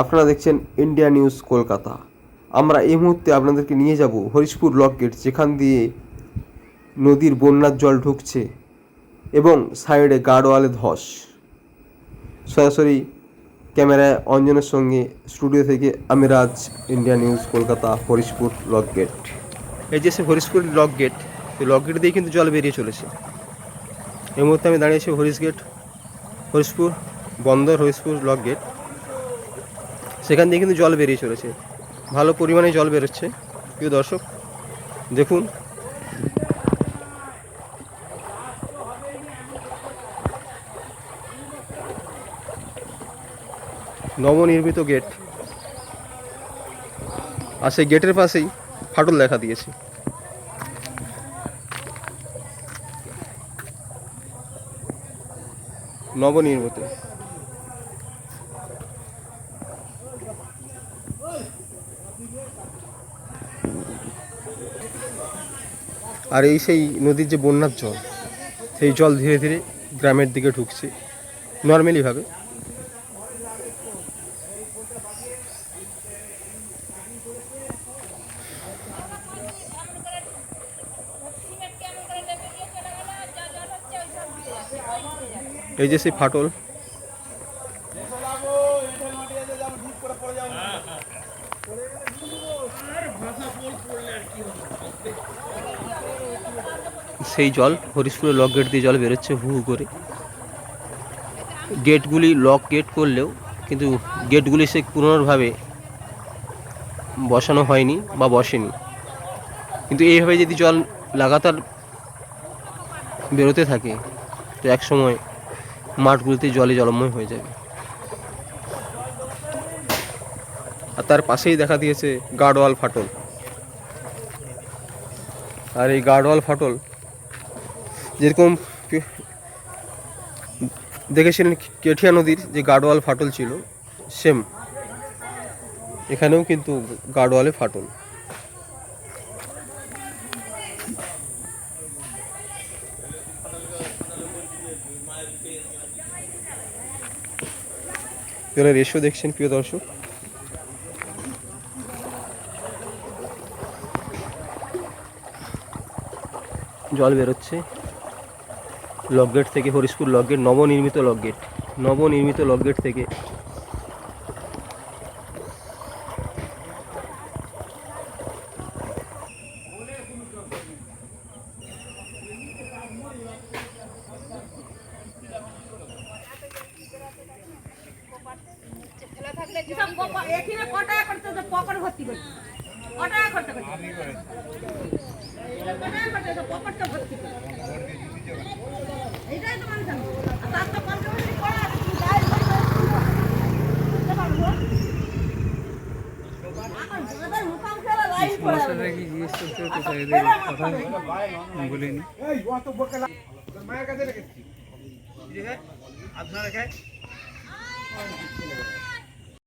আপনারা দেখছেন India news Kolkata. আমরা এই মুহূর্তে আপনাদেরকে নিয়ে যাব হরিশপুর লক গেট, যেখান দিয়ে নদীর বন্যার জল ঢুকছে এবং সাইডে গার্ডওয়ালে ধস। সরাসরি ক্যামেরায় অঞ্জনের সঙ্গে স্টুডিও থেকে আমি Raj India news Kolkata, Harishpur lock gate. এই যে সে হরিশপুর লক গেট, এই লক গেট দিয়ে কিন্তু জল বেরিয়ে চলেছে। এই মুহূর্তে আমি দাঁড়িয়েছি হরিশ গেট, হরিশপুর বন্দর হরিশপুর লক গেট। সেখান দিয়ে কিন্তু জল বেরিয়ে চলেছে। ভালো পরিমাণে জল বেরোচ্ছে। প্রিয় দর্শক, দেখুন। নবনির্মিত গেট। আর সেই গেটের পাশেই ফাটল দেখা দিয়েছে। নবনির্মিত। আর এই সেই নদীর যে বন্যার জল, সেই জল ধীরে ধীরে গ্রামের দিকে ঢুকছে নর্মালিভাবে এই যে সেই ফাটল। সেই জল হরিশপুরের লক গেট দিয়ে জল বেরোচ্ছে হু হু করে। গেটগুলি লক গেট করলেও কিন্তু গেটগুলি সে পুনর্ভাবে বসানো হয়নি বা বসেনি। কিন্তু এইভাবে যদি জল লাগাতার বেরোতে থাকে, তো এক সময় মাঠগুলিতে জলে জলময় হয়ে যাবে। আর তার পাশেই দেখা দিয়েছে গার্ডওয়াল ফাটল। আর এই গার্ডওয়াল ফাটল যেরকম দেখেছিলেন কেঠিয়া নদীর যে গার্ডওয়াল ফাটল ছিল সেম এখানেও কিন্তু গার্ডওয়ালে ফাটল। রেশো দেখছেন, প্রিয় দর্শক। জল বেরোচ্ছে। লকগেট থেকে হরিশপুর লকগেট নবনির্মিত লকগেট নবনির্মিত লকগেট থেকে করতে করতে। করতে করতে? এখন যাদের মুখামুখি হলে লাইন পড়ে যাবে। কি জিজ্ঞেস করতে হতো আচ্ছা, স্যার ফেলে কথা মারতে বলিনি আপনারা